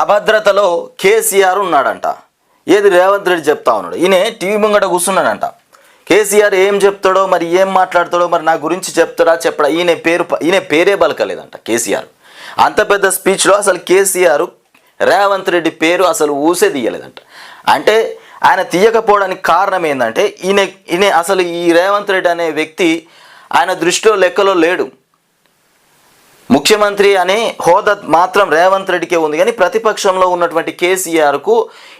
అభద్రతలో కేసీఆర్ ఉన్నాడంట. ఏది రేవంత్ రెడ్డి చెప్తా ఉన్నాడు. ఈయన టీవీ ముంగట కూర్చున్నాడంట. కేసీఆర్ ఏం చెప్తాడో మరి ఏం మాట్లాడతాడో మరి నా గురించి చెప్తాడా చెప్పడా ఈయన పేరు ఈయన పేరే బలకలేదంట కేసీఆర్. అంత పెద్ద స్పీచ్లో అసలు కేసీఆర్ రేవంత్ రెడ్డి పేరు అసలు ఊసే తీయలేదంట. అంటే ఆయన తీయకపోవడానికి కారణం ఏంటంటే ఈయన ఈయన అసలు ఈ రేవంత్ రెడ్డి అనే వ్యక్తి ఆయన దృష్టిలో లెక్కలో లేడు. ముఖ్యమంత్రి అనే హోదా మాత్రం రేవంత్ రెడ్డికే ఉంది. కానీ ప్రతిపక్షంలో ఉన్నటువంటి కేసీఆర్కు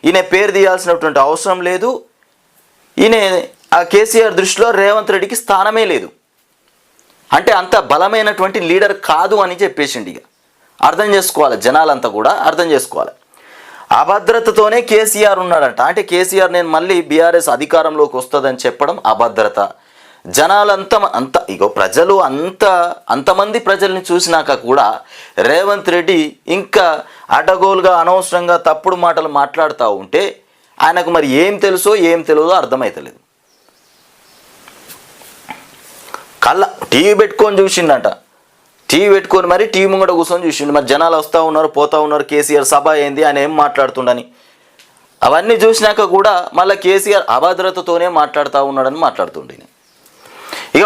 ఈయన పేరు తీయాల్సినటువంటి అవసరం లేదు. ఈయన ఆ కేసీఆర్ దృష్టిలో రేవంత్ రెడ్డికి స్థానమే లేదు. అంటే అంత బలమైనటువంటి లీడర్ కాదు అని చెప్పేసిండి ఇక. అర్థం చేసుకోవాలి జనాలంతా కూడా అర్థం చేసుకోవాలి. అభద్రతతోనే కేసీఆర్ ఉన్నాడంట. అంటే కేసీఆర్ నేను మళ్ళీ బీఆర్ఎస్ అధికారంలోకి వస్తుందని చెప్పడం అభద్రత. జనాలంతా అంత ఇగో ప్రజలు అంత అంతమంది ప్రజల్ని చూసినాక కూడా రేవంత్ రెడ్డి ఇంకా అడ్డగోలుగా అనవసరంగా తప్పుడు మాటలు మాట్లాడుతూ ఉంటే ఆయనకు మరి ఏం తెలుసో ఏం తెలియదో అర్థమవుతలేదు కళ్ళ టీవీ పెట్టుకొని చూసిండట. టీవీ పెట్టుకొని మరి టీవీ ముంగట కూర్చొని చూసిండు. మరి జనాలు వస్తూ ఉన్నారు పోతా ఉన్నారు కేసీఆర్ సభ ఏంది ఆయన ఏం మాట్లాడుతుండని. అవన్నీ చూసినాక కూడా మళ్ళీ కేసీఆర్ అభద్రతతోనే మాట్లాడుతూ ఉన్నాడని మాట్లాడుతుండే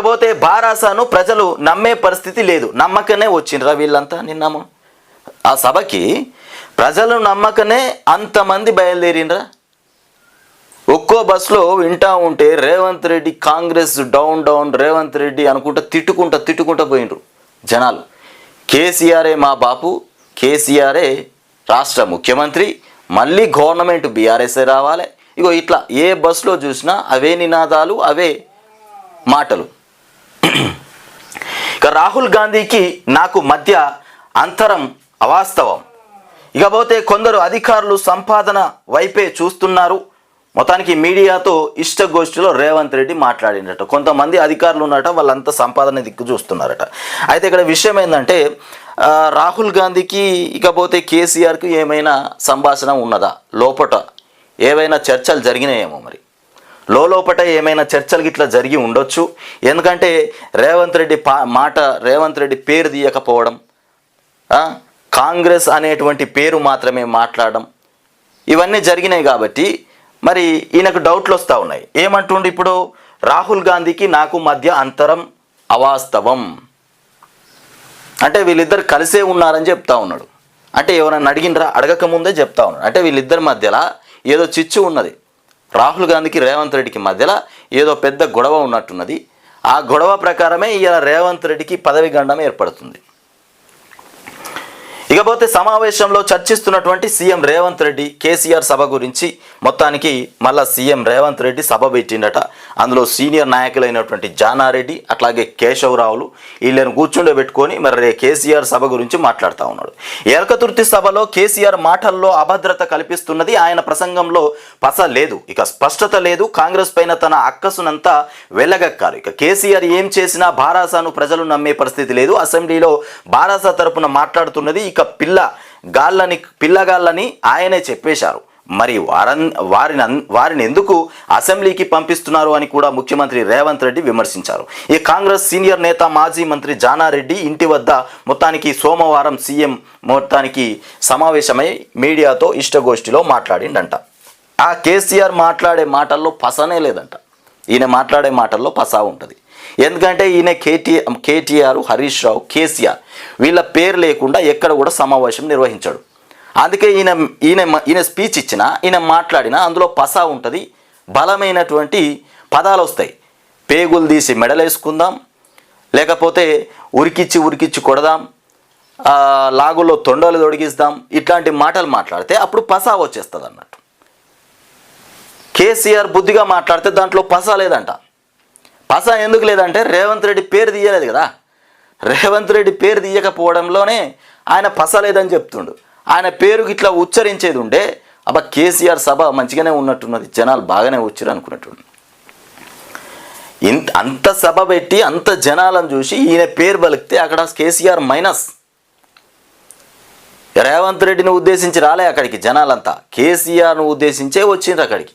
ఇకపోతే బారాసాను ప్రజలు నమ్మే పరిస్థితి లేదు. నమ్మకనే వచ్చిండ్రా వీళ్ళంతా నిన్నము ఆ సభకి ప్రజలు నమ్మకనే అంతమంది బయలుదేరిండ్రా. ఒక్కో బస్సులో వింటా ఉంటే రేవంత్ రెడ్డి కాంగ్రెస్ డౌన్ డౌన్ రేవంత్ రెడ్డి అనుకుంటా తిట్టుకుంటా తిట్టుకుంటా పోయిండ్రు జనాలు. కేసీఆరే మా బాపు కేసీఆరే రాష్ట్ర ముఖ్యమంత్రి మళ్ళీ గవర్నమెంట్ బీఆర్ఎస్ఏ రావాలి. ఇగో ఇట్లా ఏ బస్సులో చూసినా అవే నినాదాలు అవే మాటలు. ఇక రాహుల్ గాంధీకి నాకు మధ్య అంతరం అవాస్తవం. ఇకపోతే కొందరు అధికారులు సంపాదన వైపే చూస్తున్నారు. మొత్తానికి మీడియాతో ఇష్టగోష్ఠిలో రేవంత్ రెడ్డి మాట్లాడినట్టు. కొంతమంది అధికారులు ఉన్నట వాళ్ళంతా సంపాదన దిక్కు చూస్తున్నారట. అయితే ఇక్కడ విషయం ఏంటంటే రాహుల్ గాంధీకి ఇకపోతే కేసీఆర్కి ఏమైనా సంభాషణ ఉన్నదా? లోపట ఏవైనా చర్చలు జరిగినాయేమో మరి. లోపట ఏమైనా చర్చలు గిట్లా జరిగి ఉండొచ్చు. ఎందుకంటే రేవంత్ రెడ్డి పా మాట రేవంత్ రెడ్డి పేరు తీయకపోవడం కాంగ్రెస్ అనేటువంటి పేరు మాత్రమే మాట్లాడడం ఇవన్నీ జరిగినాయి కాబట్టి మరి ఈయనకు డౌట్లు వస్తూ ఉన్నాయి. ఏమంటుండు ఇప్పుడు? రాహుల్ గాంధీకి నాకు మధ్య అంతరం అవాస్తవం. అంటే వీళ్ళిద్దరు కలిసే ఉన్నారని చెప్తా ఉన్నాడు. అంటే ఎవరైనా అడిగినరా అడగక ముందే చెప్తా ఉన్నాడు. అంటే వీళ్ళిద్దరి మధ్యలో ఏదో చిచ్చు ఉన్నది. రాహుల్ గాంధీకి రేవంత్ రెడ్డికి మధ్యలో ఏదో పెద్ద గొడవ ఉన్నట్టున్నది. ఆ గొడవ ప్రకారమే ఇలా రేవంత్ రెడ్డికి పదవి గండం ఏర్పడుతుంది. ఇకపోతే సమావేశంలో చర్చిస్తున్నటువంటి సీఎం రేవంత్ రెడ్డి కేసీఆర్ సభ గురించి మొత్తానికి మళ్ళా సీఎం రేవంత్ రెడ్డి సభ పెట్టిండట. అందులో సీనియర్ నాయకులైనటువంటి జానారెడ్డి అట్లాగే కేశవరావులు వీళ్ళని కూర్చుండబెట్టుకొని మరి రే కేసీఆర్ సభ గురించి మాట్లాడుతూ ఉన్నాడు. ఏకతుర్తి సభలో కేసీఆర్ మాటల్లో అభద్రత కల్పిస్తున్నది ఆయన ప్రసంగంలో పస లేదు. ఇక స్పష్టత లేదు. కాంగ్రెస్ పైన తన అక్కసునంతా వెళ్ళగక్కారు ఇక కేసీఆర్ ఏం చేసినా బారాసాను ప్రజలు నమ్మే పరిస్థితి లేదు. అసెంబ్లీలో బారాసా తరపున మాట్లాడుతున్నది ఇక పిల్ల గాళ్ళని పిల్లగాళ్ళని ఆయనే చెప్పేశారు. మరి వారన్ వారిని వారిని ఎందుకు అసెంబ్లీకి పంపిస్తున్నారు అని కూడా ముఖ్యమంత్రి రేవంత్ రెడ్డి విమర్శించారు. ఈ కాంగ్రెస్ సీనియర్ నేత మాజీ మంత్రి జానారెడ్డి ఇంటి వద్ద మొత్తానికి సోమవారం సీఎం మొత్తానికి సమావేశమై మీడియాతో ఇష్టగోష్ఠిలో మాట్లాడిండంట. ఆ కేసీఆర్ మాట్లాడే మాటల్లో పసనే లేదంట. ఈయన మాట్లాడే మాటల్లో పసా ఉంటుంది. ఎందుకంటే ఈయన కేటీ కేటీఆర్ హరీష్ రావు కేసీఆర్. వీళ్ళ పేరు లేకుండా ఎక్కడ కూడా సమావేశం నిర్వహించాడు. అందుకే ఈయన ఈయన ఈయన స్పీచ్ ఇచ్చిన ఈయన మాట్లాడిన అందులో పసా ఉంటుంది. బలమైనటువంటి పదాలు వస్తాయి. పేగులు తీసి మెడలేసుకుందాం. లేకపోతే ఉరికిచ్చి ఉరికిచ్చి కొడదాం. లాగుల్లో తొండలు తొడిగిస్తాం. ఇట్లాంటి మాటలు మాట్లాడితే అప్పుడు పసా వచ్చేస్తుంది అన్నట్టు కేసీఆర్ బుద్ధిగా మాట్లాడితే దాంట్లో పసా లేదంట. పస ఎందుకు లేదంటే రేవంత్ రెడ్డి పేరు తీయలేదు కదా. రేవంత్ రెడ్డి పేరు తీయకపోవడంలోనే ఆయన పస లేదని చెప్తుండు. ఆయన పేరు ఇట్లా ఉచ్చరించేది ఉండే అబ్బా కేసీఆర్ సభ మంచిగానే ఉన్నట్టున్నది. జనాలు బాగానే వచ్చారు అనుకున్నట్టు ఇంత అంత సభ పెట్టి అంత జనాలను చూసి ఈయన పేరు పలికితే అక్కడ కేసీఆర్ మైనస్. రేవంత్ రెడ్డిని ఉద్దేశించి రాలే అక్కడికి జనాలంతా. కేసీఆర్ను ఉద్దేశించే వచ్చిండ్రు అక్కడికి.